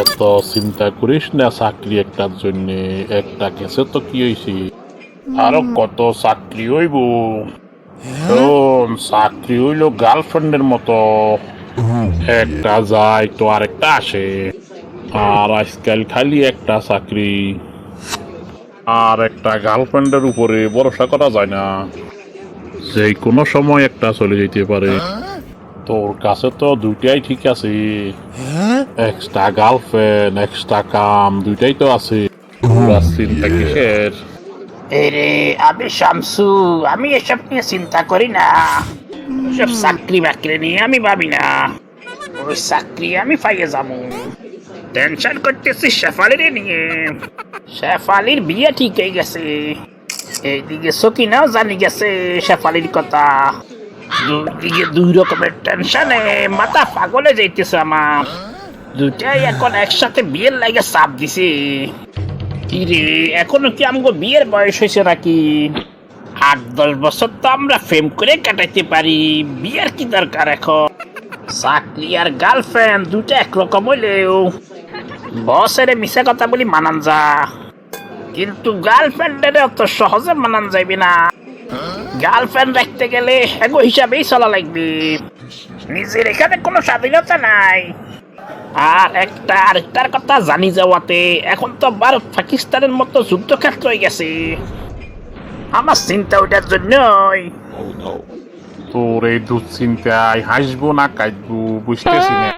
এত চিন্তা করিস না চাকরি একটার জন্য একটা গেছে তো কি হয়েছে আরও কত চাকরি হইব? চাকরি হইল গার্লফ্রেন্ডের মতো। একটা যায় তো আরেকটা আসে। আর আজকাল খালি একটা চাকরি। আর একটা গার্লফ্রেন্ডের উপরে ভরসা করা যায় না। যে কোনো সময় একটা চলে যেতে পারে। তোর কাছে তো দুইটাই ঠিক আছে। এক্সট্রা গার্লফ্রেন্ড এক্সট্রা কাম দুইটাই তো আছে। চিন্তা কিসের? এরে আমি শামসু আমি এসব নিয়ে চিন্তা করি না। সব চাকরি বাকরি নিয়ে আমি ভাবি না। ওই চাকরি আমি পাইয়ে যাব। টেনশন করতেছি শেফালির নিয়ে। শেফালির বিয়ে ঠিক হয়ে গেছে। এইদিকে সকিনাও জানি গেছে শেফালির কথা। দুই রকমের টেনশনে মাথা পাগলে যাইতেছে আমার। দুটাই এখন একসাথে বিয়ের লাগে চাপ দিছে। কিরে, এখনও কি আমগো বিয়ের বয়স হয়েছে নাকি? আট, দশ বছর তো আমরা ফেম করে কাটাইতে পারি। বিয়ের কি দরকার এখন? চাকরি আর গার্লফ্রেন্ড দুটো একরকম হইলেও বসের মিশা কথা বলি মানান যা। কিন্তু গার্লফ্রেন্ডের অত সহজে মানান যাইবে না। গার্লফ্রেন্ড রাখতে গেলে এগো হিসাবেই চলা লাগবে। নিজের এখানে কোনো স্বাধীনতা নাই। আর একটা আরেকটার কথা জানি যাওয়াতে, এখন তো ভারত পাকিস্তানের মতো যুদ্ধক্ষেত্র হয়ে গেছে। আমার চিন্তা ওইটার জন্যই। তোর এই দুশ্চিন্তায় হাসবো না, কাঁদবো, বুঝতেছি না।